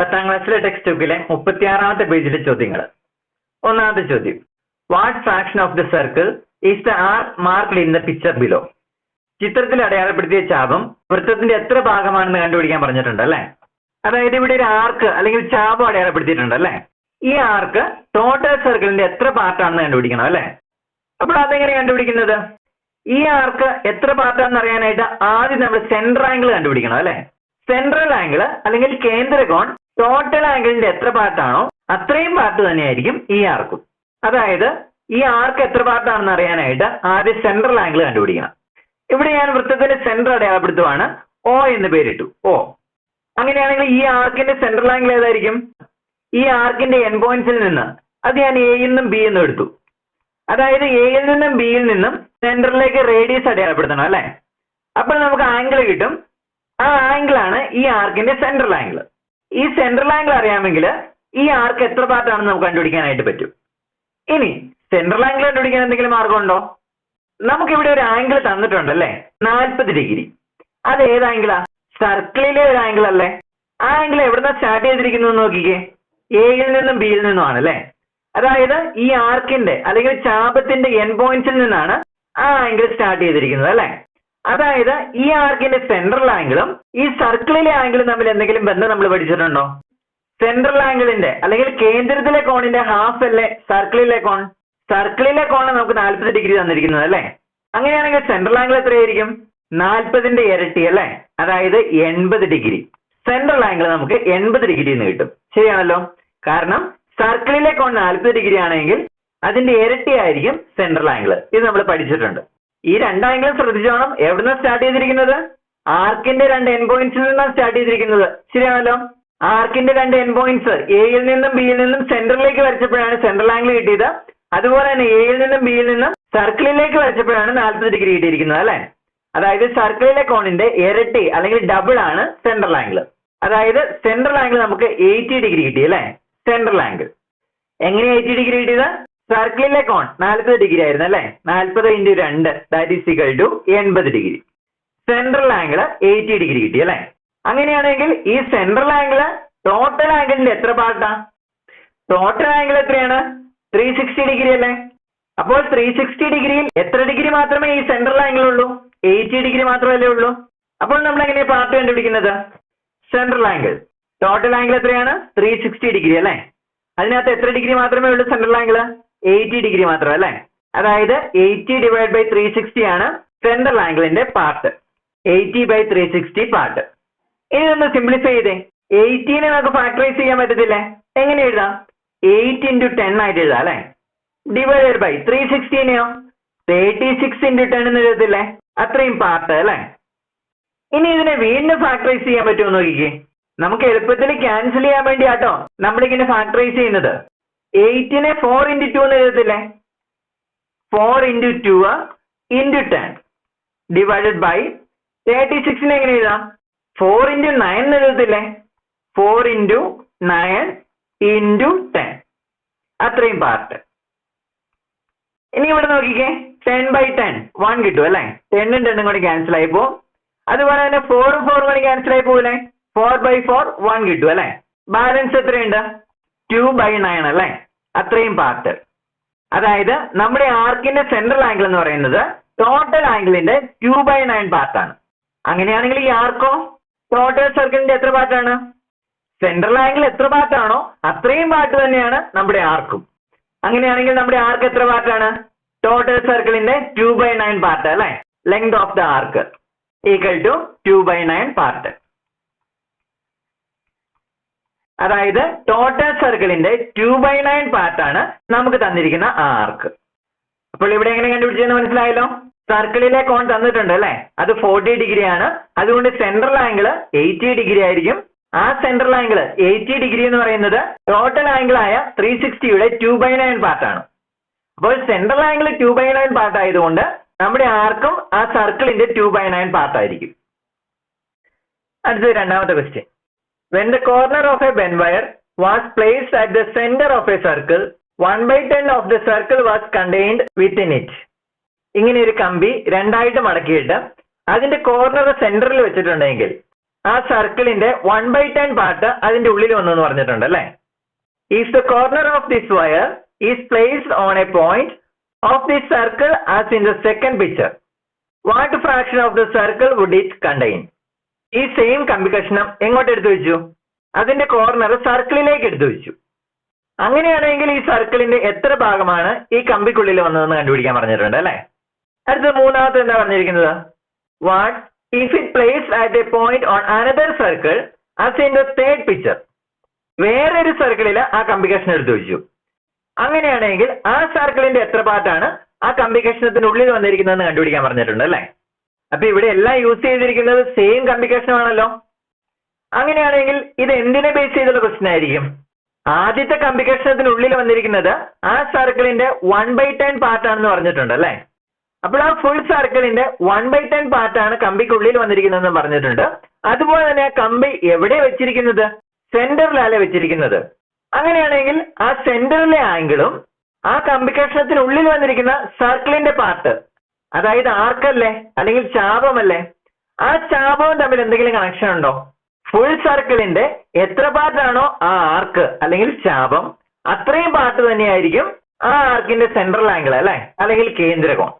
പത്താം ക്ലാസ്സിലെ ടെക്സ്റ്റ് ബുക്കിലെ മുപ്പത്തിയാറാമത്തെ പേജിലെ ചോദ്യങ്ങൾ. ഒന്നാമത്തെ ചോദ്യം. What fraction of the circle is the arc marked in the picture below ചിത്രത്തിൽ അടയാളപ്പെടുത്തിയ ചാപം വൃത്തത്തിന്റെ എത്ര ഭാഗമാണെന്ന് കണ്ടുപിടിക്കാൻ പറഞ്ഞിട്ടുണ്ട് അല്ലെ? അതായത് ഇവിടെ ഒരു ആർക്ക് അല്ലെങ്കിൽ ചാപം അടയാളപ്പെടുത്തിയിട്ടുണ്ട് അല്ലെ? ഈ ആർക്ക് ടോട്ടൽ സർക്കിളിന്റെ എത്ര പാർട്ടാണെന്ന് കണ്ടുപിടിക്കണം അല്ലെ? അപ്പോൾ അതെങ്ങനെ കണ്ടുപിടിക്കുന്നത്? ഈ ആർക്ക് എത്ര പാർട്ടാണെന്ന് അറിയാനായിട്ട് ആദ്യം നമ്മൾ സെൻട്രൽ ആംഗിൾ കണ്ടുപിടിക്കണം അല്ലെ? സെൻട്രൽ ആംഗിൾ അല്ലെങ്കിൽ കേന്ദ്രകോൺ ടോട്ടൽ ആംഗിളിന്റെ എത്ര പാർട്ടാണോ അത്രയും പാർട്ട് തന്നെയായിരിക്കും ഈ ആർക്കും അതായത് ഈ ആർക്ക് എത്ര പാർട്ടാണെന്ന് അറിയാനായിട്ട് ആദ്യം സെൻട്രൽ ആംഗിൾ കണ്ടുപിടിക്കണം. ഇവിടെ ഞാൻ വൃത്തത്തിന്റെ സെന്റർ അടയാളപ്പെടുത്തുവാണ്. ഒ എന്ന് പേരിട്ടു. ഒ അങ്ങനെയാണെങ്കിൽ ഈ ആർക്കിന്റെ സെൻട്രൽ ആംഗിൾ ഏതായിരിക്കും? ഈ ആർക്കിന്റെ എൻ പോയിന്റ്സിൽ നിന്ന്. അത് ഞാൻ എയിൽ നിന്നും ബി എന്നും എടുത്തു. അതായത് എയിൽ നിന്നും ബിയിൽ നിന്നും സെന്ററിലേക്ക് റേഡിയസ് അടയാളപ്പെടുത്തണം അല്ലെ? അപ്പോൾ നമുക്ക് ആംഗിൾ കിട്ടും. ആ ആംഗിൾ ആണ് ഈ ആർക്കിന്റെ സെൻട്രൽ ആംഗിൾ ഈ സെൻട്രൽ ആംഗിൾ അറിയാമെങ്കിൽ ഈ ആർക്ക് എത്ര പാർട്ടാണെന്ന് നമുക്ക് കണ്ടുപിടിക്കാനായിട്ട് പറ്റും. ഇനി സെൻട്രൽ ആംഗിൾ കണ്ടുപിടിക്കാൻ എന്തെങ്കിലും മാർഗമുണ്ടോ നമുക്ക് ഇവിടെ ഒരു ആംഗിൾ തന്നിട്ടുണ്ട് അല്ലേ? നാൽപ്പത് ഡിഗ്രി അത് ഏത് ആംഗിളാ സർക്കിളിലെ ഒരു ആംഗിൾ അല്ലേ? ആ ആംഗിൾ എവിടുന്ന സ്റ്റാർട്ട് ചെയ്തിരിക്കുന്നു നോക്കിക്കേ. എയിൽ നിന്നും ബിയിൽ നിന്നുമാണ് അല്ലേ? അതായത് ഈ ആർക്കിന്റെ അല്ലെങ്കിൽ ചാപത്തിന്റെ എൻ പോയിന്റ്സിൽ നിന്നാണ് ആ ആംഗിൾ സ്റ്റാർട്ട് ചെയ്തിരിക്കുന്നത് അല്ലേ? അതായത് ഈ ആർക്കിന്റെ സെൻട്രൽ ആംഗിളും ഈ സർക്കിളിലെ ആംഗിളും തമ്മിൽ എന്തെങ്കിലും ബന്ധം നമ്മൾ പഠിച്ചിട്ടുണ്ടോ? സെൻട്രൽ ആംഗിളിന്റെ അല്ലെങ്കിൽ കേന്ദ്രത്തിലെ കോണിന്റെ ഹാഫ് അല്ലേ സർക്കിളിലെ കോൺ? സർക്കിളിലെ കോണ് നമുക്ക് നാൽപ്പത് ഡിഗ്രി തന്നിരിക്കുന്നത് അല്ലേ? അങ്ങനെയാണെങ്കിൽ സെൻട്രൽ ആംഗിൾ എത്രയായിരിക്കും? നാൽപ്പതിന്റെ ഇരട്ടി അല്ലേ? അതായത് എൺപത് ഡിഗ്രി സെൻട്രൽ ആംഗിൾ നമുക്ക് എൺപത് ഡിഗ്രി എന്ന് കിട്ടും. ശരിയാണല്ലോ? കാരണം സർക്കിളിലെ കോൺ നാൽപ്പത് ഡിഗ്രി ആണെങ്കിൽ അതിന്റെ ഇരട്ടി ആയിരിക്കും സെൻട്രൽ ആംഗിൾ ഇത് നമ്മൾ പഠിച്ചിട്ടുണ്ട്. ഈ രണ്ട് ശ്രദ്ധിച്ചോണം. എവിടുന്ന സ്റ്റാർട്ട് ചെയ്തിരിക്കുന്നത്? ആർക്കിന്റെ രണ്ട് എൻ പോയിന്റ്സിൽ നിന്നാണ് സ്റ്റാർട്ട് ചെയ്തിരിക്കുന്നത്. ശരിയാണല്ലോ? ആർക്കിന്റെ രണ്ട് എൻ പോയിന്റ്സ് എയിൽ നിന്നും ബിയിൽ നിന്നും സെന്ററിലേക്ക് വരച്ചപ്പോഴാണ് സെൻട്രൽ ആംഗിൾ കിട്ടിയത്. അതുപോലെ തന്നെ എയിൽ നിന്നും ബിയിൽ നിന്നും സർക്കിളിലേക്ക് വരച്ചപ്പോഴാണ് നാൽപ്പത് ഡിഗ്രി കിട്ടിയിരിക്കുന്നത് അല്ലെ? അതായത് സർക്കിളിലെ കോണിന്റെ ഇരട്ടി അല്ലെങ്കിൽ ഡബിൾ ആണ് സെൻട്രൽ ആംഗിൾ അതായത് സെൻട്രൽ ആംഗിൾ നമുക്ക് എയ്റ്റി ഡിഗ്രി കിട്ടി അല്ലെ? സെൻട്രൽ ആംഗിൾ എങ്ങനെ എയ്റ്റി ഡിഗ്രി കിട്ടിയത്? സർക്കിളിലെ കോൺ നാൽപ്പത് ഡിഗ്രി ആയിരുന്നു അല്ലെ? നാൽപ്പത് ഇന്റു രണ്ട്. ദാറ്റ് ഇക്വൽ ടു എൺപത് degree central angle eighty degree കിട്ടി അല്ലെ? അങ്ങനെയാണെങ്കിൽ ഈ സെൻട്രൽ ആംഗിൾ ടോട്ടൽ ആംഗിളിന്റെ എത്ര പാർട്ടാ ടോട്ടൽ ആംഗിൾ എത്രയാണ്? ത്രീ സിക്സ്റ്റി ഡിഗ്രി അല്ലേ? അപ്പോൾ ത്രീ സിക്സ്റ്റി ഡിഗ്രിയിൽ എത്ര ഡിഗ്രി മാത്രമേ ഈ സെൻട്രൽ ആംഗിൾ ഉള്ളൂ? എയ്റ്റി ഡിഗ്രി മാത്രമല്ലേ ഉള്ളൂ? അപ്പോൾ നമ്മൾ എങ്ങനെയാണ് പാർട്ട് കണ്ടുപിടിക്കുന്നത്? സെൻട്രൽ ആംഗിൾ ടോട്ടൽ ആംഗിൾ എത്രയാണ്? ത്രീ സിക്സ്റ്റി ഡിഗ്രി അല്ലേ? അതിനകത്ത് എത്ര ഡിഗ്രി മാത്രമേ ഉള്ളൂ സെൻട്രൽ ആംഗിൾ എയ്റ്റി ഡിഗ്രി മാത്രം അല്ലേ? അതായത് eighty divide by three sixty ആണ് central ആംഗിളിന്റെ part eighty by three sixty part ഇനി ഒന്ന് സിംപ്ലിഫൈ ചെയ്തേ. എയ്റ്റീനെ നമുക്ക് ഫാക്ടറൈസ് ചെയ്യാൻ പറ്റത്തില്ലേ? എങ്ങനെ എഴുതാം? എയ്റ്റ് ഇന്റു ടെൻ ആയിട്ട് എഴുതാം അല്ലേ? ഡിവൈഡഡ് ബൈ ത്രീ സിക്സ്റ്റീനെയോ തേർട്ടി സിക്സ് ഇന്റു ടെൻ എന്ന് എഴുതത്തില്ലേ? അത്രയും പാർട്ട് അല്ലേ? ഇനി ഇതിനെ വീണ്ടും ഫാക്ടറൈസ് ചെയ്യാൻ പറ്റുമോ നോക്കിക്കേ. നമുക്ക് എളുപ്പത്തിൽ ക്യാൻസൽ ചെയ്യാൻ വേണ്ടിയാട്ടോ നമ്മളിങ്ങനെ ഫാക്ടറൈസ് ചെയ്യുന്നത്. എയ്റ്റിനെ ഫോർ ഇന്റു ടു എന്ന് എഴുതത്തില്ലേ? Four into two into ten divided by thirty സിക്സിനെ എങ്ങനെ എഴുതാം? ഫോർ ഇന്റു നയൻ എന്ന് എഴുതത്തില്ലേ? Four into nine into ten അത്രയും പാർട്ട് ഇനി ഇവിടെ നോക്കിക്കേ. ടെൻ ബൈ ടെൻ വൺ കിട്ടും അല്ലേ? ടെണ്ണും ടെണ്ണും കൂടി ക്യാൻസൽ ആയി പോകും അതുപോലെ തന്നെ ഫോറും ഫോറും കൂടി ക്യാൻസൽ ആയി പോകില്ലേ ഫോർ ബൈ ഫോർ വൺ കിട്ടും അല്ലേ? ബാലൻസ് എത്രയുണ്ട്? ടു ബൈ നയൻ അല്ലേ? അത്രയും പാർട്ട് അതായത് നമ്മുടെ ആർക്കിന്റെ സെൻട്രൽ ആംഗിൾ എന്ന് പറയുന്നത് ടോട്ടൽ ആംഗിളിന്റെ ടു ബൈ നയൻ പാർട്ടാണ് അങ്ങനെയാണെങ്കിൽ ഈ ആർക്കോ ടോട്ടൽ സർക്കിളിന്റെ എത്ര പാർട്ടാണ് സെൻട്രൽ ആംഗിൾ എത്ര പാർട്ടാണോ അത്രയും പാർട്ട് തന്നെയാണ് നമ്മുടെ ആർക്കും അങ്ങനെയാണെങ്കിൽ നമ്മുടെ ആർക്ക് എത്ര പാർട്ടാണ് ടോട്ടൽ സർക്കിളിന്റെ ടു ബൈ നയൻ പാർട്ട് അല്ലെ? Length of the arc equal to two by nine part അതായത് ടോട്ടൽ സർക്കിളിന്റെ ടു ബൈ നയൻ പാർട്ടാണ് നമുക്ക് തന്നിരിക്കുന്ന ആർക്ക് അപ്പോൾ ഇവിടെ എങ്ങനെ കണ്ടുപിടിച്ചെന്ന് മനസ്സിലായല്ലോ? സർക്കിളിലെ കോൺ തന്നിട്ടുണ്ട് അല്ലെ? അത് ഫോർട്ടി ഡിഗ്രി ആണ്. അതുകൊണ്ട് സെൻട്രൽ ആംഗിൾ എയ്റ്റി ഡിഗ്രി ആയിരിക്കും. ആ സെൻട്രൽ ആംഗിൾ എയ്റ്റി ഡിഗ്രി എന്ന് പറയുന്നത് ടോട്ടൽ ആംഗിൾ ആയ ത്രീ സിക്സ്റ്റിയുടെ ടു ബൈ നയൻ പാർട്ടാണ് അപ്പോൾ central angle two by nine part ആയതുകൊണ്ട് നമ്മുടെ ആർക്കും ആ സർക്കിളിന്റെ ടു ബൈ നയൻ പാർട്ട് ആയിരിക്കും. അടുത്തത് രണ്ടാമത്തെ question when the corner of a bent wire was placed at the centre of a circle one by ten of the circle was contained within it ഇങ്ങനെ ഒരു കമ്പി രണ്ടായിട്ട് മടക്കിയിട്ട് അതിന്റെ കോർണർ സെന്ററിൽ വെച്ചിട്ടുണ്ടെങ്കിൽ ആ സർക്കിളിന്റെ വൺ ബൈ ടെൻ പാർട്ട് അതിന്റെ ഉള്ളിൽ വന്നെന്ന് പറഞ്ഞിട്ടുണ്ട് അല്ലേ is the corner of this wire is placed on a point of this circle as in the second picture what fraction of the circle would it contain? ഈ same കമ്പി കഷ്ണം എങ്ങോട്ട് എടുത്തു വെച്ചു? അതിന്റെ കോർണർ സർക്കിളിലേക്ക് എടുത്തു വെച്ചു. അങ്ങനെയാണെങ്കിൽ ഈ സർക്കിളിന്റെ എത്ര ഭാഗമാണ് ഈ കമ്പിക്കുള്ളിൽ വന്നതെന്ന് കണ്ടുപിടിക്കാൻ പറഞ്ഞിട്ടുണ്ട് അല്ലേ? അടുത്ത മൂന്നാമത്തെ എന്താ പറഞ്ഞിരിക്കുന്നത്? What if it place at a point on another circle as in the third picture വേറൊരു സർക്കിളിൽ ആ കമ്പി കഷ്ണം എടുത്തു വെച്ചു. അങ്ങനെയാണെങ്കിൽ ആ സർക്കിളിന്റെ എത്ര പാർട്ടാണ് ആ കമ്പി കഷ്ണത്തിന്റെ ഉള്ളിൽ വന്നിരിക്കുന്നതെന്ന് കണ്ടുപിടിക്കാൻ പറഞ്ഞിട്ടുണ്ട് അല്ലേ? അപ്പൊ ഇവിടെ എല്ലാം യൂസ് ചെയ്തിരിക്കുന്നത് സെയിം ആണല്ലോ. അങ്ങനെയാണെങ്കിൽ ഇത് എന്തിനെ ബേസ് ചെയ്തുള്ള ക്വസ്റ്റ്യൻ ആയിരിക്കും? ആദ്യത്തെ കമ്പിക്കേഷനത്തിനുള്ളിൽ വന്നിരിക്കുന്നത് ആ സർക്കിളിന്റെ വൺ ബൈ ടെൻ പാർട്ടാണെന്ന് പറഞ്ഞിട്ടുണ്ട് അല്ലേ? അപ്പോൾ ആ ഫുൾ സർക്കിളിന്റെ വൺ ബൈ ടെൻ പാർട്ടാണ് കമ്പിക്കുള്ളിൽ വന്നിരിക്കുന്നതെന്ന് പറഞ്ഞിട്ടുണ്ട്. അതുപോലെ തന്നെ ആ കമ്പി എവിടെ വെച്ചിരിക്കുന്നത്? സെന്ററിലല്ലേ വെച്ചിരിക്കുന്നത്? അങ്ങനെയാണെങ്കിൽ ആ സെന്ററിലെ ആംഗിളും ആ കമ്പി കഷ്ണത്തിനുള്ളിൽ വന്നിരിക്കുന്ന സർക്കിളിന്റെ പാർട്ട് അതായത് ആർക്കല്ലേ? അല്ലെങ്കിൽ ചാപമല്ലേ ആ ചാപവും തമ്മിൽ എന്തെങ്കിലും കണക്ഷൻ ഉണ്ടോ? ഫുൾ സർക്കിളിന്റെ എത്ര പാർട്ടാണോ ആ ആർക്ക് അല്ലെങ്കിൽ ചാപം അത്രയും പാർട്ട് തന്നെയായിരിക്കും ആ ആർക്കിന്റെ സെൻട്രൽ ആംഗിൾ അല്ലെ? അല്ലെങ്കിൽ കേന്ദ്രകോൺ.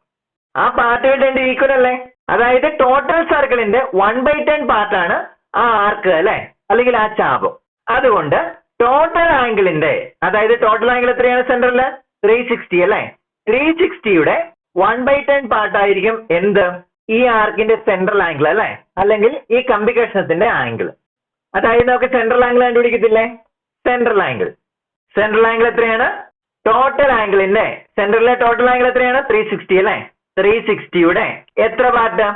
ആ പാർട്ടുകൾ രണ്ട് ഈക്വൽ അല്ലേ? അതായത് ടോട്ടൽ സർക്കിളിന്റെ വൺ ബൈ ടെൻ പാർട്ടാണ് ആ ആർക്ക് അല്ലെ? അല്ലെങ്കിൽ ആ ചാപം അതുകൊണ്ട് ടോട്ടൽ ആംഗിളിന്റെ അതായത് ടോട്ടൽ ആംഗിൾ എത്രയാണ് സെന്ററിൽ ത്രീ സിക്സ്റ്റി അല്ലെ? ത്രീ സിക്സ്റ്റിയുടെ വൺ ബൈ ടെൻ പാർട്ടായിരിക്കും എന്ത്? ഈ ആർക്കിന്റെ സെൻട്രൽ ആംഗിൾ അല്ലെ? അല്ലെങ്കിൽ ഈ കമ്പി കഷ്ണത്തിന്റെ ആംഗിൾ അതായത് നമുക്ക് സെൻട്രൽ ആംഗിൾ കണ്ടുപിടിക്കത്തില്ലേ? സെൻട്രൽ ആംഗിൾ സെൻട്രൽ ആംഗിൾ എത്രയാണ്? ടോട്ടൽ ആംഗിളിന്റെ സെൻട്രലിലെ ടോട്ടൽ ആംഗിൾ എത്രയാണ്? ത്രീ സിക്സ്റ്റി അല്ലെ? ത്രീ സിക്സ്റ്റിയുടെ എത്ര part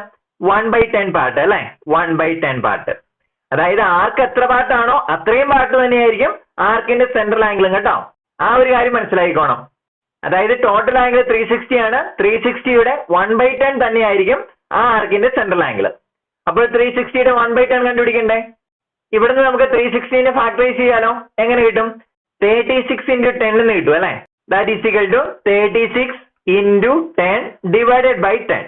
one by ten part അല്ലെ? വൺ ബൈ ടെൻ പാർട്ട് അതായത് ആർക്ക് എത്ര പാർട്ടാണോ അത്രയും പാർട്ട് തന്നെയായിരിക്കും ആർക്കിന്റെ സെൻട്രൽ ആംഗിളും കേട്ടോ. ആ ഒരു കാര്യം മനസ്സിലാക്കിക്കോണം. അതായത് ടോട്ടൽ ആംഗിൾ ത്രീ സിക്സ്റ്റി ആണ്. ത്രീ സിക്സ്റ്റിയുടെ വൺ ബൈ ടെൻ തന്നെയായിരിക്കും ആ ആർക്കിന്റെ സെൻട്രൽ ആംഗിൾ അപ്പോൾ ത്രീ സിക്സ്റ്റിയുടെ വൺ ബൈ ടെൻ കണ്ടുപിടിക്കണ്ടേ? ഇവിടുന്ന് നമുക്ക് ത്രീ സിക്സ്റ്റീനെ ഫാക്ടറൈസ് ചെയ്യാലോ? എങ്ങനെ കിട്ടും? തേർട്ടി സിക്സ് ഇന്റു ടെൻ എന്ന് കിട്ടും അല്ലേ? That is equal to thirty six into ten divided by ten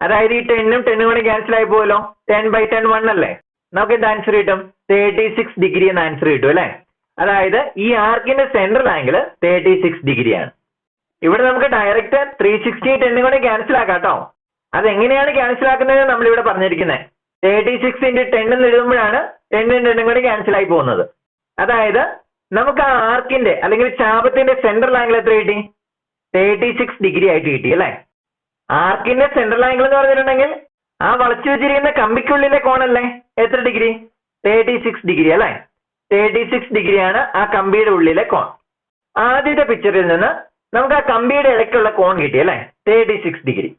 അതായത് ഈ ടെന്നും ടെന്നും കൂടെ ക്യാൻസൽ ആയി പോവല്ലോ. ടെൻ ബൈ ടെൻ വൺ അല്ലേ? നമുക്ക് എന്ത് ആൻസർ കിട്ടും? തേർട്ടി സിക്സ് ഡിഗ്രി എന്ന ആൻസർ കിട്ടും അല്ലേ? അതായത് ഈ ആർക്കിന്റെ സെൻട്രൽ ആംഗിൾ തേർട്ടി സിക്സ് ഡിഗ്രിയാണ് ഇവിടെ നമുക്ക് ഡയറക്റ്റ് ത്രീ സിക്സ്റ്റി ടെന്നും കൂടെ ക്യാൻസൽ ആക്കാം കേട്ടോ. അതെങ്ങനെയാണ് ക്യാൻസൽ ആക്കുന്നത് നമ്മൾ ഇവിടെ പറഞ്ഞിരിക്കുന്നത് തേർട്ടി സിക്സ് ഇന്റു ടെൻ എന്ന് എഴുതുമ്പോഴാണ് ടെന്നും ടെന്നും കൂടെ ക്യാൻസൽ ആയി പോകുന്നത്. അതായത് നമുക്ക് ആ ആർക്കിന്റെ അല്ലെങ്കിൽ ചാപത്തിന്റെ സെൻട്രൽ ആംഗിൾ എത്ര കിട്ടി? തേർട്ടി സിക്സ് ഡിഗ്രി ആയിട്ട് കിട്ടി അല്ലേ? ആർക്കിന്റെ സെൻട്രൽ ആംഗിൾ എന്ന് പറഞ്ഞിട്ടുണ്ടെങ്കിൽ ആ വളച്ചു വെച്ചിരിക്കുന്ന കമ്പിക്കുള്ളിലെ കോണല്ലേ? എത്ര ഡിഗ്രി തേർട്ടി സിക്സ് ഡിഗ്രി അല്ലേ? തേർട്ടി സിക്സ് ഡിഗ്രിയാണ് ആ കമ്പിയുടെ ഉള്ളിലെ കോൺ. ആദ്യത്തെ പിക്ചറിൽ നിന്ന് നമുക്ക് ആ കമ്പിയുടെ ഇടയ്ക്കുള്ള കോൺ കിട്ടി അല്ലെ? തേർട്ടി സിക്സ് ഡിഗ്രി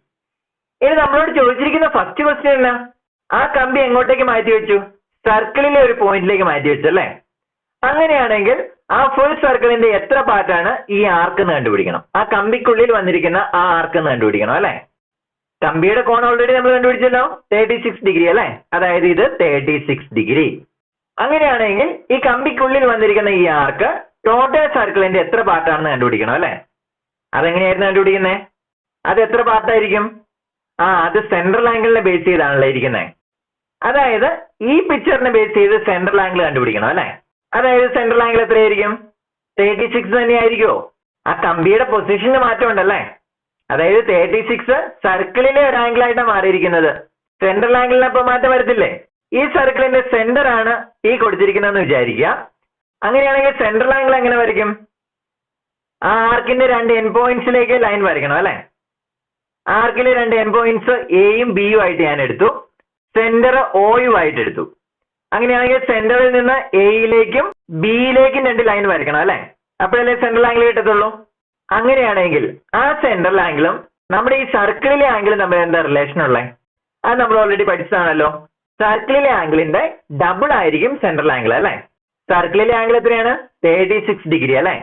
ഇനി നമ്മളോട് ചോദിച്ചിരിക്കുന്ന ഫസ്റ്റ് ക്വസ്റ്റ്യൻ എന്നാ? ആ കമ്പി എങ്ങോട്ടേക്ക് മാറ്റി വെച്ചു? സർക്കിളിലെ ഒരു പോയിന്റിലേക്ക് മാറ്റി വെച്ചു അല്ലേ? അങ്ങനെയാണെങ്കിൽ ആ ഫുൾ സർക്കിളിന്റെ എത്ര പാർട്ടാണ് ഈ ആർക്ക് എന്ന് കണ്ടുപിടിക്കണം? ആ കമ്പിക്കുള്ളിൽ വന്നിരിക്കുന്ന ആ ആർക്ക് എന്ന് കണ്ടുപിടിക്കണം അല്ലെ? കമ്പിയുടെ കോൺ ഓൾറെഡി നമ്മൾ കണ്ടുപിടിച്ചല്ലോ? തേർട്ടി സിക്സ് ഡിഗ്രി അല്ലെ? അതായത് ഇത് തേർട്ടി സിക്സ് ഡിഗ്രി അങ്ങനെയാണെങ്കിൽ ഈ കമ്പിക്കുള്ളിൽ വന്നിരിക്കുന്ന ഈ ആർക്ക് ടോട്ടൽ സർക്കിളിന്റെ എത്ര പാർട്ടാണെന്ന് കണ്ടുപിടിക്കണം അല്ലെ? അതെങ്ങനെയായിരുന്നു കണ്ടുപിടിക്കുന്നത് അത് എത്ര പാർട്ടായിരിക്കും? ആ അത് സെൻട്രൽ ആംഗിളിനെ ബേസ് ചെയ്താണല്ലോ ഇരിക്കുന്നത് അതായത് ഈ പിക്ചറിനെ ബേസ് ചെയ്ത് സെൻട്രൽ ആംഗിൾ കണ്ടുപിടിക്കണം അല്ലേ? അതായത് സെൻട്രൽ ആംഗിൾ എത്രയായിരിക്കും? തേർട്ടി സിക്സ് തന്നെയായിരിക്കുമോ ആ കമ്പിയുടെ പൊസിഷന് മാറ്റം ഉണ്ടല്ലേ അതായത് തേർട്ടി സിക്സ് സർക്കിളിലെ ഒരു ആംഗിളായിട്ടാണ് മാറിയിരിക്കുന്നത്. സെൻട്രൽ ആംഗിളിന് അപ്പൊ മാറ്റം വരത്തില്ലേ? ഈ സർക്കിളിന്റെ സെന്റർ ആണ് ഈ കൊടുത്തിരിക്കുന്നതെന്ന് വിചാരിക്കുക. അങ്ങനെയാണെങ്കിൽ സെൻട്രൽ ആംഗിൾ എങ്ങനെ വരയ്ക്കും? ആർക്കിന്റെ രണ്ട് എൻ പോയിന്റ്സിലേക്ക് ലൈൻ വരയ്ക്കണം അല്ലെ? ആർക്കിലെ രണ്ട് എൻ പോയിന്റ്സ് എയും ബിയും ആയിട്ട് ഞാൻ എടുത്തു. സെന്റർ ഒയും ആയിട്ട് എടുത്തു. അങ്ങനെയാണെങ്കിൽ സെന്ററിൽ നിന്ന് എയിലേക്കും ബിയിലേക്കും രണ്ട് ലൈൻ വരയ്ക്കണം അല്ലെ? അപ്പോഴല്ലേ സെൻട്രൽ ആംഗിൾ കിട്ടത്തുള്ളൂ? അങ്ങനെയാണെങ്കിൽ ആ സെൻട്രൽ ആംഗിളും നമ്മുടെ ഈ സർക്കിളിലെ ആംഗിളും തമ്മിൽ എന്താ റിലേഷൻ ഉള്ളത് അത് നമ്മൾ ഓൾറെഡി പഠിച്ചതാണല്ലോ. സർക്കിളിലെ ആംഗിളിന്റെ ഡബിൾ ആയിരിക്കും സെൻട്രൽ ആംഗിൾ അല്ലെ? സർക്കിളിലെ ആംഗിൾ എത്രയാണ്? തേർട്ടി സിക്സ് ഡിഗ്രി അല്ലെ?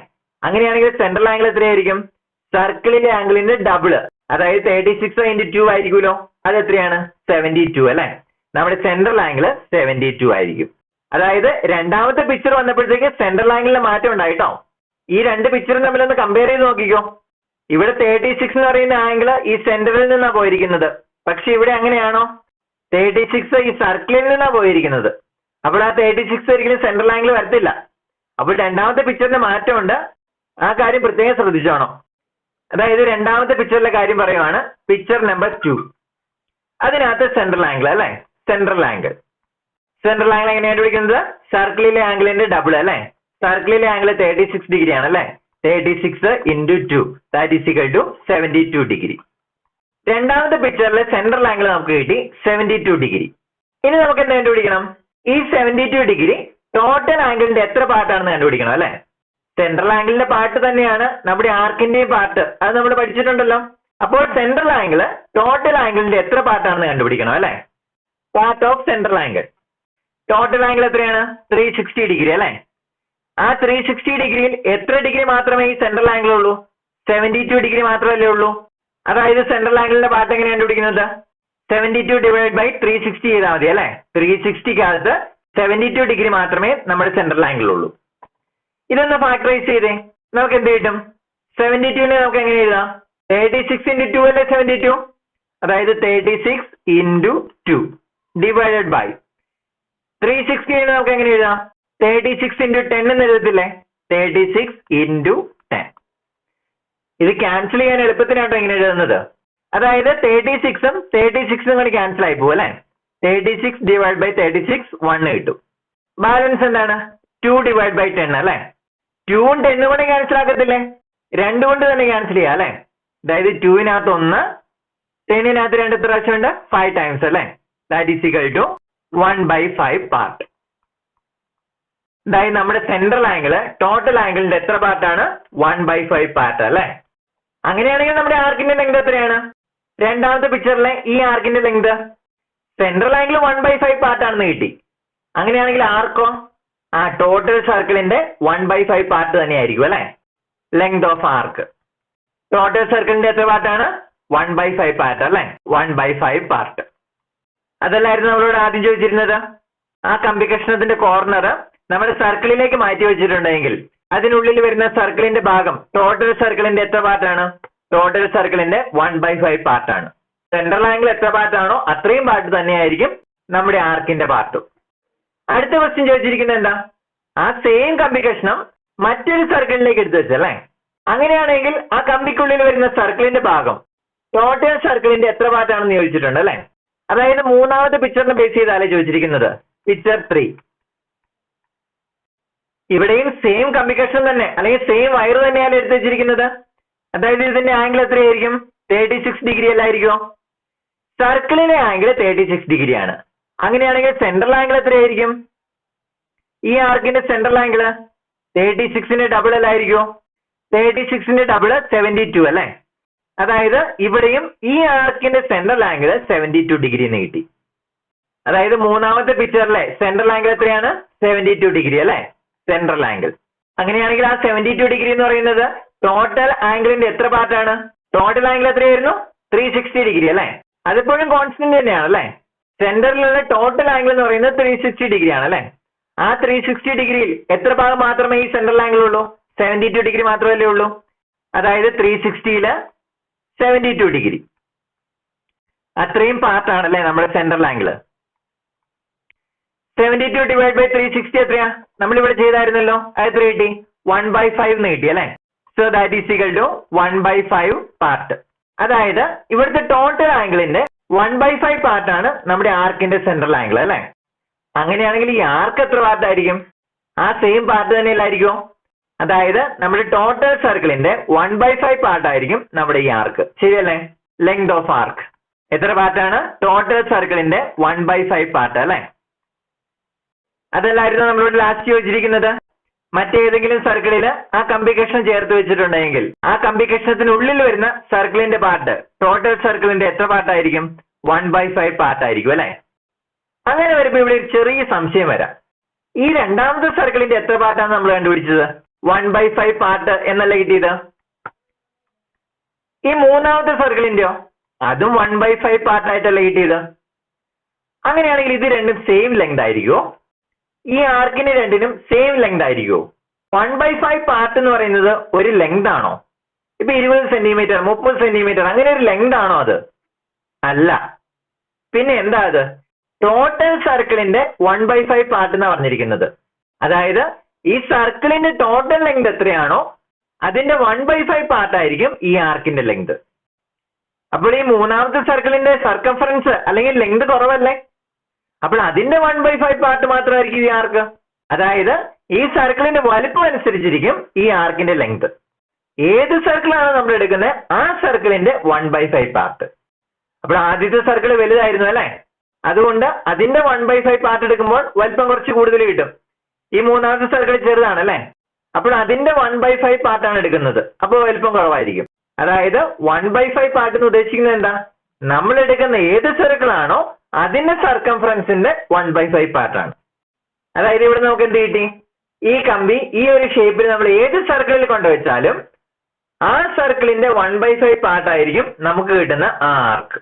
അങ്ങനെയാണെങ്കിൽ സെൻട്രൽ ആംഗിൾ എത്രയായിരിക്കും? സർക്കിളിലെ ആംഗിളിന്റെ ഡബിൾ അതായത് തേർട്ടി സിക്സ് ഇന്റു ടു ആയിരിക്കുമല്ലോ. അത് എത്രയാണ്? സെവന്റി ടു അല്ലെ? നമ്മുടെ സെൻട്രൽ ആംഗിൾ സെവന്റി ടു ആയിരിക്കും. അതായത് രണ്ടാമത്തെ പിക്ചർ വന്നപ്പോഴത്തേക്ക് സെൻട്രൽ ആംഗിളിന് മാറ്റം ഉണ്ടായിട്ടോ ഈ രണ്ട് പിക്ചറും തമ്മിലൊന്ന് കമ്പയർ ചെയ്ത് നോക്കിക്കോ. ഇവിടെ തേർട്ടി സിക്സ് എന്ന് പറയുന്ന ആംഗിൾ ഈ സെന്ററിൽ നിന്നാണ് പോയിരിക്കുന്നത്. പക്ഷെ ഇവിടെ അങ്ങനെയാണോ? തേർട്ടി സിക്സ് ഈ സർക്കിളിൽ നിന്നാണ് പോയിരിക്കുന്നത്. അപ്പോൾ ആ തേർട്ടി സിക്സ് ഒരിക്കലും സെൻട്രൽ ആംഗിൾ വരത്തില്ല. അപ്പോൾ രണ്ടാമത്തെ പിക്ചറിന് മാറ്റമുണ്ട്. ആ കാര്യം പ്രത്യേകം ശ്രദ്ധിച്ചോണം. അതായത് രണ്ടാമത്തെ പിക്ചറിലെ കാര്യം പറയുവാണ് പിക്ചർ നമ്പർ ടു അതിനകത്ത് സെൻട്രൽ ആംഗിൾ അല്ലെ? സെൻട്രൽ ആംഗിൾ സെൻട്രൽ ആംഗിൾ എങ്ങനെയാണ് കണ്ടുപിടിക്കുന്നത്? സർക്കിളിലെ ആംഗിളിന്റെ ഡബിൾ അല്ലെ? സർക്കിളിലെ ആംഗിൾ തേർട്ടി സിക്സ് ഡിഗ്രി ആണ് അല്ലെ? Thirty six into two that is equal to seventy two degree രണ്ടാമത്തെ പിക്ചറിലെ സെൻട്രൽ ആംഗിൾ നമുക്ക് കിട്ടി സെവന്റി ടു ഡിഗ്രി ഇനി നമുക്ക് എന്താ കണ്ടുപിടിക്കണം? ഈ സെവന്റി ടു ഡിഗ്രി ടോട്ടൽ ആംഗിളിന്റെ എത്ര പാർട്ടാണെന്ന് കണ്ടുപിടിക്കണം അല്ലെ? സെൻട്രൽ ആംഗിളിന്റെ പാർട്ട് തന്നെയാണ് നമ്മുടെ ആർക്കിന്റെയും പാർട്ട് അത് നമ്മൾ പഠിച്ചിട്ടുണ്ടല്ലോ. അപ്പോൾ സെൻട്രൽ ആംഗിൾ ടോട്ടൽ ആംഗിളിന്റെ എത്ര പാർട്ടാണെന്ന് കണ്ടുപിടിക്കണം അല്ലെ? Part of central angle total angle എത്രയാണ്? ത്രീ സിക്സ്റ്റി ഡിഗ്രി അല്ലെ? ആ ത്രീ സിക്സ്റ്റി ഡിഗ്രിയിൽ എത്ര ഡിഗ്രി മാത്രമേ ഈ സെൻട്രൽ ആംഗിൾ ഉള്ളൂ? സെവന്റി ടു ഡിഗ്രി മാത്രമല്ലേ ഉള്ളൂ. അതായത് സെൻട്രൽ ആംഗിളിന്റെ പാർട്ട് എങ്ങനെ കണ്ടുപിടിക്കുന്നത്? Seventy two divide by three sixty ചെയ്താൽ മതി അല്ലെ? ത്രീ സിക്സ്റ്റിക്കകത്ത് സെവന്റി ടു ഡിഗ്രി മാത്രമേ നമ്മുടെ സെൻട്രൽ ആംഗിൾ ഉള്ളൂ. ഇതൊന്ന് ഫാക്ടറൈസ് ചെയ്തേ? നമുക്ക് എന്ത് കിട്ടും? സെവന്റി ടുവിനെ നമുക്ക് എങ്ങനെ എഴുതാം? തേർട്ടി സിക്സ് ഇന്റു ടു അല്ലേ സെവന്റി ടു അതായത് thirty six into two divided by three sixty നമുക്ക് എങ്ങനെ എഴുതാം? തേർട്ടി സിക്സ് ഇന്റു ടെൻ എന്ന് എഴുതത്തില്ലേ? തേർട്ടി സിക്സ് ഇന്റു ടെൻ ഇത് ക്യാൻസൽ ചെയ്യാൻ എളുപ്പത്തിനാട്ടോ ഇങ്ങനെ എഴുതുന്നത്. അതായത് തേർട്ടി സിക്സും തേർട്ടി സിക്സും കൂടി ക്യാൻസൽ ആയി പോകും അല്ലേ? Thirty six divide by thirty six one കിട്ടും. ബാലൻസ് എന്താണ്? ടു ഡിവൈഡ് ബൈ ടെൻ അല്ലേ? ടൂവും എന്ന് കൊണ്ട് ക്യാൻസൽ ആക്കത്തില്ലേ? രണ്ടു കൊണ്ട് തന്നെ ക്യാൻസൽ ചെയ്യാം അല്ലേ? അതായത് ടൂവിനകത്ത് ഒന്ന് ടെന്നിനകത്ത് രണ്ട് എത്ര പ്രാവശ്യം ഉണ്ട്? ഫൈവ് ടൈംസ് അല്ലേ? That is equal to one by five part അതായത് നമ്മുടെ സെൻട്രൽ ആംഗിൾ ടോട്ടൽ ആംഗിളിന്റെ എത്ര പാർട്ടാണ് വൺ ബൈ ഫൈവ് പാർട്ട് അല്ലേ? അങ്ങനെയാണെങ്കിൽ നമ്മുടെ ആർക്കിന്റെ ലെങ്ത് എത്രയാണ്? രണ്ടാമത്തെ പിക്ചറിലെ ഈ ആർക്കിന്റെ length central angle one by five പാർട്ടാണെന്ന് കിട്ടി. അങ്ങനെയാണെങ്കിൽ ആർക്കോ ആ ടോട്ടൽ സർക്കിളിന്റെ വൺ ബൈ ഫൈവ് പാർട്ട് തന്നെയായിരിക്കും അല്ലെ? ലെങ്ത് ഓഫ് ആർക്ക് ടോട്ടൽ സർക്കിളിന്റെ എത്ര പാർട്ടാണ് വൺ ബൈ ഫൈവ് പാർട്ട് അല്ലെ? വൺ ബൈ ഫൈവ് പാർട്ട് അതല്ലായിരുന്നു നമ്മളോട് ആദ്യം ചോദിച്ചിരുന്നത്. ആ കമ്പി കഷ്ണത്തിന്റെ കോർണർ നമ്മൾ സർക്കിളിലേക്ക് മാറ്റി വെച്ചിട്ടുണ്ടെങ്കിൽ അതിനുള്ളിൽ വരുന്ന സർക്കിളിന്റെ ഭാഗം ടോട്ടൽ സർക്കിളിന്റെ എത്ര പാർട്ടാണ് ടോട്ടൽ സർക്കിളിന്റെ വൺ ബൈ ഫൈവ് പാർട്ടാണ് സെൻട്രൽ ആംഗിൾ എത്ര പാർട്ടാണോ അത്രയും പാർട്ട് തന്നെയായിരിക്കും നമ്മുടെ ആർക്കിന്റെ പാർട്ടും അടുത്ത ക്വസ്റ്റ്യൻ ചോദിച്ചിരിക്കുന്നത് എന്താ? ആ സെയിം കമ്പി കഷ്ണം മറ്റൊരു സർക്കിളിലേക്ക് എടുത്തു വെച്ചല്ലേ? അങ്ങനെയാണെങ്കിൽ ആ കമ്പിക്കുള്ളിൽ വരുന്ന സർക്കിളിന്റെ ഭാഗം ടോട്ടൽ സർക്കിളിന്റെ എത്ര പാർട്ടാണെന്ന് ചോദിച്ചിട്ടുണ്ട് അല്ലേ? അതായത് മൂന്നാമത്തെ പിക്ചറിനെ ബേസ് ചെയ്താലേ ചോദിച്ചിരിക്കുന്നത് പിക്ചർ ത്രീ ഇവിടെയും സെയിം കമ്പി കഷ്ണം തന്നെ അല്ലെങ്കിൽ സെയിം വയർ തന്നെയാണ് എടുത്തു വെച്ചിരിക്കുന്നത്. അതായത് ഇതിന്റെ ആംഗിൾ എത്രയായിരിക്കും? തേർട്ടി സിക്സ് ഡിഗ്രി അല്ലായിരിക്കുമോ സർക്കിളിലെ ആംഗിൾ തേർട്ടി സിക്സ് ഡിഗ്രി ആണ്. അങ്ങനെയാണെങ്കിൽ സെൻട്രൽ ആംഗിൾ എത്രയായിരിക്കും? ഈ ആർക്കിന്റെ സെൻട്രൽ ആംഗിൾ തേർട്ടി സിക്സിന്റെ ഡബിൾ അല്ലായിരിക്കുമോ തേർട്ടി സിക്സിന്റെ ഡബിൾ സെവന്റി ടു അല്ലേ? അതായത് ഇവിടെയും ഈ ആർക്കിന്റെ central angle seventy two degree എന്ന് കിട്ടി. അതായത് മൂന്നാമത്തെ പിക്ചറിലെ സെൻട്രൽ ആംഗിൾ എത്രയാണ്? സെവന്റി ടു ഡിഗ്രി അല്ലെ സെൻട്രൽ ആംഗിൾ അങ്ങനെയാണെങ്കിൽ ആ സെവന്റി ടു ഡിഗ്രി എന്ന് പറയുന്നത് ടോട്ടൽ ആംഗിളിന്റെ എത്ര പാർട്ടാണ് ടോട്ടൽ ആംഗിൾ എത്രയായിരുന്നു? ത്രീ സിക്സ്റ്റി ഡിഗ്രി അല്ലെ? അതിപ്പോഴും കോൺസ്റ്റന്റ് തന്നെയാണ് അല്ലേ? സെന്ററിലുള്ള ടോട്ടൽ ആംഗിൾ എന്ന് പറയുന്നത് ത്രീ സിക്സ്റ്റി ഡിഗ്രി ആണ് അല്ലേ? ആ ത്രീ സിക്സ്റ്റി ഡിഗ്രിയിൽ എത്ര ഭാഗം മാത്രമേ ഈ സെൻട്രൽ ആംഗിൾ ഉള്ളൂ? സെവന്റി ടു ഡിഗ്രി മാത്രമല്ലേ ഉള്ളൂ? അതായത് ത്രീ സിക്സ്റ്റിയിൽ സെവന്റി ടു ഡിഗ്രി അത്രയും പാർട്ട് ആണല്ലേ നമ്മുടെ central angle seventy two divide by three sixty എത്രയാ? നമ്മൾ ഇവിടെ ചെയ്തായിരുന്നല്ലോ അത് എത്ര കിട്ടി? വൺ ബൈ ഫൈവ് എന്ന് കിട്ടി അല്ലേ? So that is equal to one by five part അതായത് ഇവിടുത്തെ ടോട്ടൽ ആംഗിളിന്റെ വൺ ബൈ ഫൈവ് പാർട്ടാണ് നമ്മുടെ ആർക്കിന്റെ സെൻട്രൽ ആംഗിൾ അല്ലേ? അങ്ങനെയാണെങ്കിൽ ഈ ആർക്ക് എത്ര പാർട്ട് ആയിരിക്കും? ആ സെയിം പാർട്ട് തന്നെയല്ലായിരിക്കും അതായത് നമ്മുടെ ടോട്ടൽ സർക്കിളിന്റെ വൺ ബൈ ഫൈവ് പാർട്ട് ആയിരിക്കും നമ്മുടെ ഈ ആർക്ക് ശരിയല്ലേ? ലെങ്ത് ഓഫ് ആർക്ക് എത്ര പാർട്ടാണ് ടോട്ടൽ സർക്കിളിന്റെ വൺ ബൈ ഫൈവ് പാർട്ട് അല്ലേ? അതല്ലായിരുന്നു നമ്മളോട് ലാസ്റ്റ് ചോദിച്ചിരിക്കുന്നത്? മറ്റേതെങ്കിലും സർക്കിളിൽ ആ കമ്പി കഷ്ണം ചേർത്ത് വെച്ചിട്ടുണ്ടെങ്കിൽ ആ കമ്പി കഷ്ണത്തിനുള്ളിൽ വരുന്ന സർക്കിളിന്റെ പാർട്ട് ടോട്ടൽ സർക്കിളിന്റെ എത്ര പാർട്ടായിരിക്കും? വൺ ബൈ ഫൈവ് പാർട്ടായിരിക്കും അല്ലെ? അങ്ങനെ വരുമ്പോൾ ഇവിടെ ഒരു ചെറിയ സംശയം വരാം. ഈ രണ്ടാമത്തെ സർക്കിളിന്റെ എത്ര പാർട്ടാണ് നമ്മൾ കണ്ടുപിടിച്ചത്? വൺ ബൈ ഫൈവ് പാർട്ട് എന്നല്ല കിട്ടിയത്? ഈ മൂന്നാമത്തെ സർക്കിളിന്റെയോ? അതും വൺ ബൈ ഫൈവ് പാർട്ടായിട്ടല്ല കിട്ടിയത്? അങ്ങനെയാണെങ്കിൽ ഇത് രണ്ടും സെയിം ലെങ്ത് ആയിരിക്കുമോ ഈ ആർക്കിന് രണ്ടിനും സെയിം ലെങ്ത് ആയിരിക്കുമോ വൺ ബൈ ഫൈവ് പാർട്ട് എന്ന് പറയുന്നത് ഒരു ലെങ്ത് ആണോ? ഇപ്പൊ ഇരുപത് സെന്റിമീറ്റർ മുപ്പത് സെന്റിമീറ്റർ അങ്ങനെ ഒരു ലെങ്ത് ആണോ അത്? അല്ല. പിന്നെ എന്താ അത്? ടോട്ടൽ സർക്കിളിന്റെ വൺ ബൈ ഫൈവ് പാർട്ട് എന്നാണ് പറഞ്ഞിരിക്കുന്നത്. അതായത് ഈ സർക്കിളിന്റെ ടോട്ടൽ ലെങ്ത് എത്രയാണോ അതിന്റെ വൺ ബൈ ഫൈവ് പാർട്ട് ആയിരിക്കും ഈ ആർക്കിന്റെ ലെങ്ത് അപ്പോൾ ഈ മൂന്നാമത്തെ സർക്കിളിന്റെ സർക്കംഫറൻസ് അല്ലെങ്കിൽ ലെങ്ത് കുറവല്ലേ? അപ്പോൾ അതിന്റെ വൺ ബൈ ഫൈവ് പാർട്ട് മാത്രമായിരിക്കും ഈ ആർക്ക് അതായത് ഈ സർക്കിളിന്റെ വലിപ്പം അനുസരിച്ചിരിക്കും ഈ ആർക്കിന്റെ ലെങ്ത് ഏത് സർക്കിളാണ് നമ്മൾ എടുക്കുന്നത്? ആ സർക്കിളിന്റെ വൺ ബൈ ഫൈവ് പാർട്ട് അപ്പോൾ ആദ്യത്തെ സർക്കിൾ വലുതായിരുന്നു അല്ലേ? അതുകൊണ്ട് അതിന്റെ വൺ ബൈ ഫൈവ് പാർട്ട് എടുക്കുമ്പോൾ വലിപ്പം കുറച്ച് കൂടുതൽ കിട്ടും. ഈ മൂന്നാമത്തെ സർക്കിൾ ചെറുതാണ് അല്ലേ? അപ്പോൾ അതിന്റെ വൺ ബൈ ഫൈവ് പാർട്ടാണ് എടുക്കുന്നത്. അപ്പോൾ വലിപ്പം കുറവായിരിക്കും. അതായത് വൺ ബൈ ഫൈവ് പാർട്ട് എന്ന് ഉദ്ദേശിക്കുന്നത് എന്താ? നമ്മൾ എടുക്കുന്ന ഏത് സർക്കിൾ ആണോ അതിന്റെ സർക്കംഫറൻസിന്റെ വൺ ബൈ ഫൈവ് പാർട്ടാണ് അതായത് ഇവിടെ നമുക്ക് എന്ത് കിട്ടി? ഈ കമ്പി ഈ ഒരു ഷേപ്പിൽ നമ്മൾ ഏത് സർക്കിളിൽ കൊണ്ടുവച്ചാലും ആ സർക്കിളിന്റെ വൺ ബൈ ഫൈവ് പാർട്ടായിരിക്കും നമുക്ക് കിട്ടുന്ന ആ ആർക്ക്